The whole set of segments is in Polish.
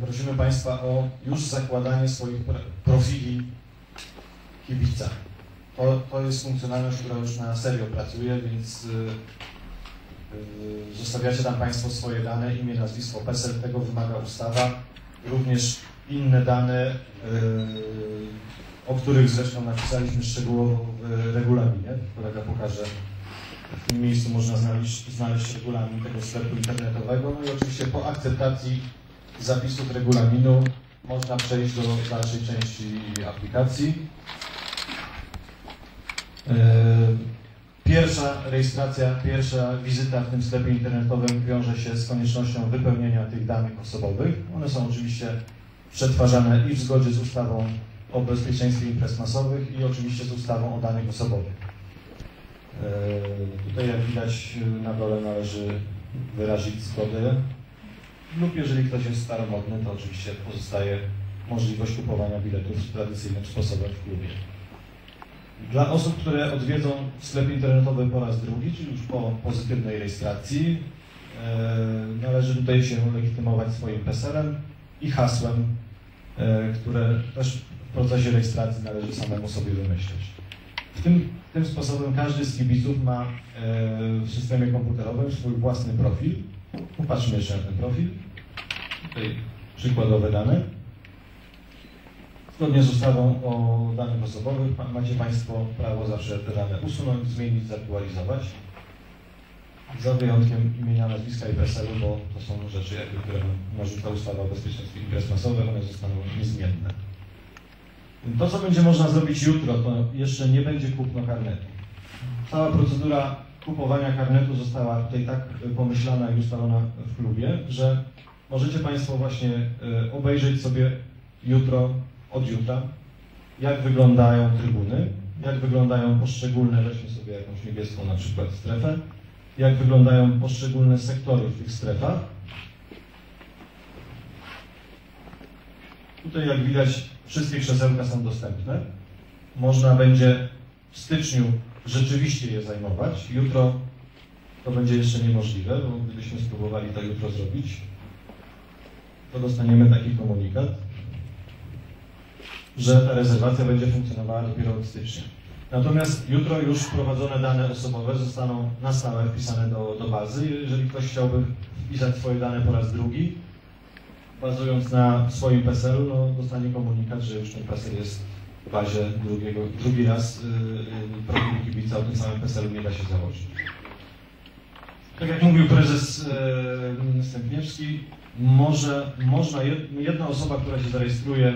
prosimy Państwa o już zakładanie swoich profili kibica. To, to jest funkcjonalność, która już na serio pracuje, więc yy, yy, zostawiacie tam Państwo swoje dane, imię, nazwisko, PESEL, tego wymaga ustawa. Również inne dane, yy, o których zresztą napisaliśmy szczegółowo w regulaminie. Kolega pokaże w tym miejscu można znaleźć, znaleźć regulamin tego sklepu internetowego. No i oczywiście po akceptacji zapisów regulaminu można przejść do dalszej części aplikacji. E, pierwsza rejestracja, pierwsza wizyta w tym sklepie internetowym wiąże się z koniecznością wypełnienia tych danych osobowych. One są oczywiście przetwarzane i w zgodzie z ustawą o bezpieczeństwie imprez masowych i oczywiście z ustawą o danych osobowych. E, tutaj jak widać na dole należy wyrazić zgodę lub jeżeli ktoś jest staromodny, to oczywiście pozostaje możliwość kupowania biletów tradycyjnym sposobem w klubie. Dla osób, które odwiedzą sklep internetowy po raz drugi, czyli już po pozytywnej rejestracji, e, należy tutaj się legitymować swoim PESEL-em i hasłem, e, które też w procesie rejestracji należy samemu sobie wymyślić. W tym, tym sposobem każdy z kibiców ma e, w systemie komputerowym swój własny profil. Popatrzmy jeszcze na ten profil. Tutaj przykładowe dane. Zgodnie z ustawą o danych osobowych macie Państwo prawo zawsze te dane usunąć, zmienić, zaktualizować. Za wyjątkiem imienia, nazwiska i PESEL-u, bo to są rzeczy, jakby, które narzuca ustawa o bezpieczeństwie imprez masowych, one zostaną niezmienne. To, co będzie można zrobić jutro, to jeszcze nie będzie kupno karnetu. Cała procedura kupowania karnetu została tutaj tak pomyślana i ustalona w klubie, że możecie Państwo właśnie e, obejrzeć sobie jutro, od jutra, jak wyglądają trybuny, jak wyglądają poszczególne, weźmy sobie jakąś niebieską na przykład strefę, jak wyglądają poszczególne sektory w tych strefach. Tutaj jak widać wszystkie krzesełka są dostępne. Można będzie w styczniu rzeczywiście je zajmować. Jutro to będzie jeszcze niemożliwe, bo gdybyśmy spróbowali to jutro zrobić, to dostaniemy taki komunikat, że ta rezerwacja będzie funkcjonowała dopiero od stycznia. Natomiast jutro już wprowadzone dane osobowe zostaną na stałe wpisane do, do bazy. Jeżeli ktoś chciałby wpisać swoje dane po raz drugi, bazując na swoim PESEL-u, no, dostanie komunikat, że już ten PESEL jest bazie drugiego, drugi raz yy, profil kibica o tym samym PESEL-u nie da się założyć. Tak jak mówił prezes yy, Stępniewski, może, można, jedna osoba, która się zarejestruje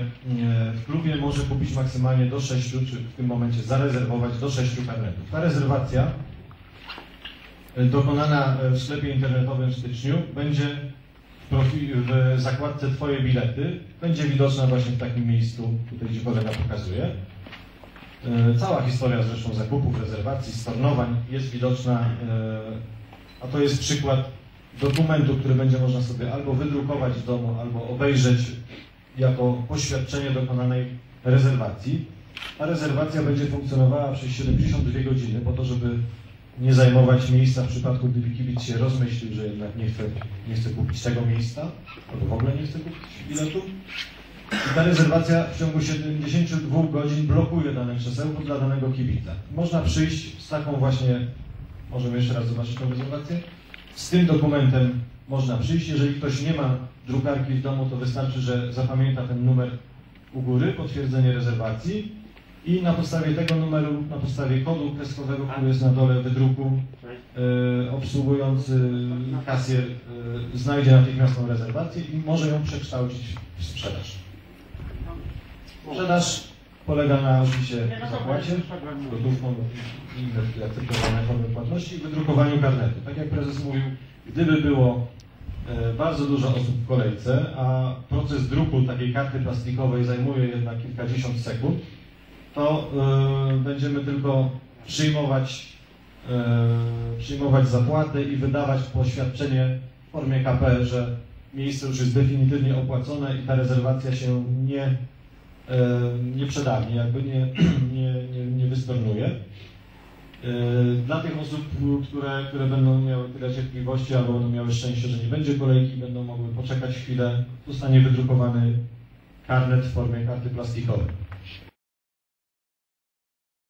w klubie, może kupić maksymalnie do 6, czy w tym momencie zarezerwować do 6 karnetów. Ta rezerwacja dokonana w sklepie internetowym w styczniu będzie w zakładce Twoje bilety, będzie widoczna właśnie w takim miejscu, tutaj gdzie kolega pokazuje. E, cała historia zresztą zakupów, rezerwacji, stornowań jest widoczna, e, a to jest przykład dokumentu, który będzie można sobie albo wydrukować w domu, albo obejrzeć jako poświadczenie dokonanej rezerwacji. Ta rezerwacja będzie funkcjonowała przez 72 godziny po to, żeby nie zajmować miejsca w przypadku, gdyby kibic się rozmyślił, że jednak nie chce, nie chce kupić tego miejsca, albo w ogóle nie chce kupić biletu. I ta rezerwacja w ciągu 72 godzin blokuje dane krzesełko dla danego kibica. Można przyjść z taką właśnie, możemy jeszcze raz zobaczyć tę rezerwację, z tym dokumentem można przyjść. Jeżeli ktoś nie ma drukarki w domu, to wystarczy, że zapamięta ten numer u góry, potwierdzenie rezerwacji i na podstawie tego numeru, na podstawie kodu kreskowego, który jest na dole wydruku, e, obsługujący kasjer e, znajdzie natychmiast tą rezerwację i może ją przekształcić w sprzedaż. Sprzedaż polega na oczywiście zapłacie, gotówką i inne akceptowane formy płatności i wydrukowaniu karnetu. Tak jak prezes mówił, gdyby było e, bardzo dużo osób w kolejce, a proces druku takiej karty plastikowej zajmuje jednak kilkadziesiąt sekund, to y, będziemy tylko przyjmować, y, przyjmować zapłatę i wydawać poświadczenie w formie KP, że miejsce już jest definitywnie opłacone i ta rezerwacja się nie, y, nie przedawni, jakby nie, nie, nie, nie wystornuje. Dla tych osób, które, które będą miały tyle cierpliwości albo będą miały szczęście, że nie będzie kolejki, będą mogły poczekać chwilę, zostanie wydrukowany karnet w formie karty plastikowej.